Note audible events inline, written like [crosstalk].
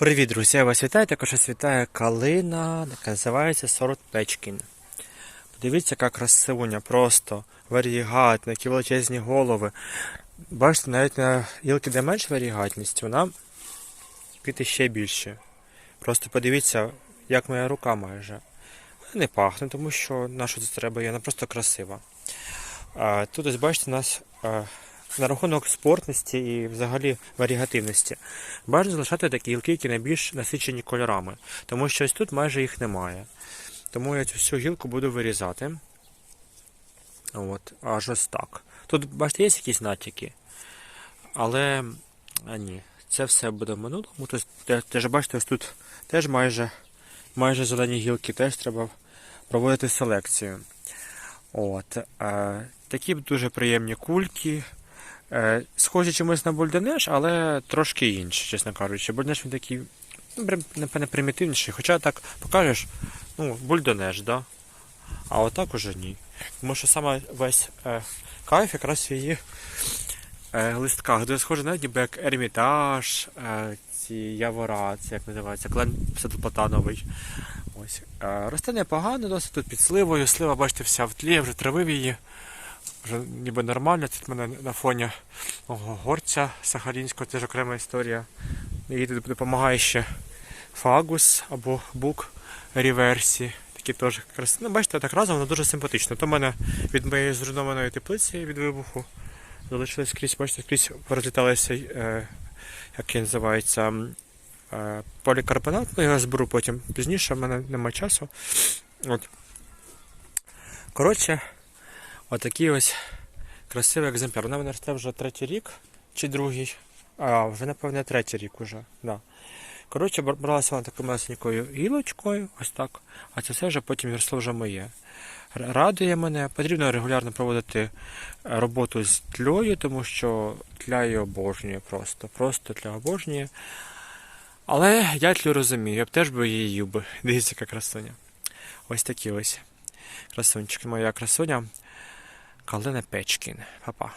Привіт, друзі! Я вас вітаю. Також вас вітає калина, яка називається сорт Печкін. Подивіться, яка красивуня, просто варігатна, які величезні голови. Бачите, навіть на гілки, де менш варігатність, вона квіти ще більше. Просто подивіться, як моя рука майже. Не пахне, тому що на це треба, вона просто красива. Тут ось бачите, у нас а, на рахунок спортності і взагалі варігативності. Бажано залишати такі гілки, які найбільш насичені кольорами, тому що ось тут майже їх немає. Тому я цю всю гілку буду вирізати. От, аж ось так. Тут, бачите, є якісь натяки, але а ні, це все буде в минулому. Тобто, теж бачите, ось тут теж майже, майже зелені гілки, теж треба проводити селекцію. От, е, такі дуже приємні кульки. Е, схожі чимось на бульденеш, але трошки інші, чесно кажучи. Бульденеш він такий, ну, напевне, примітивніший. Хоча так покажеш, ну, бульденеш, да? А отак уже ні. Тому що саме весь е, кайф якраз в її е, листках, де схоже навіть ніби як ермітаж, е, ці явора, це як називається, клен псевдоплатановий. Ось. Е, росте непогано, досить тут під сливою. Слива, бачите, вся в тлі, вже травив її. Вже ніби нормально. Тут мене на фоні горця сахарінського, теж окрема історія. Їй тут допомагає ще фагус або бук ріверсі. Такі теж красиві. Ну, бачите, так разом воно дуже симпатично. То в мене від моєї зруйнованої теплиці від вибуху залишилось скрізь, бачите, скрізь розліталися, е, як він називається, е, полікарбонат. Ну, я зберу потім пізніше, в мене немає часу. От. Коротше, отакий ось красивий екземпляр. Вона мене росте вже третій рік чи другий. А, вже напевне третій рік уже. Да. Коротше, бралася вона такою масенькою гілочкою, ось так. А це все вже потім росло вже моє. Радує мене. Потрібно регулярно проводити е, роботу з тлею, тому що тля її обожнює просто. Просто тля обожнює. Але я тлю розумію, я б теж би її їв. [laughs] Дивіться, яка красуня. Ось такі ось красунчики. Моя красуня. Калина Печкін. Па-па.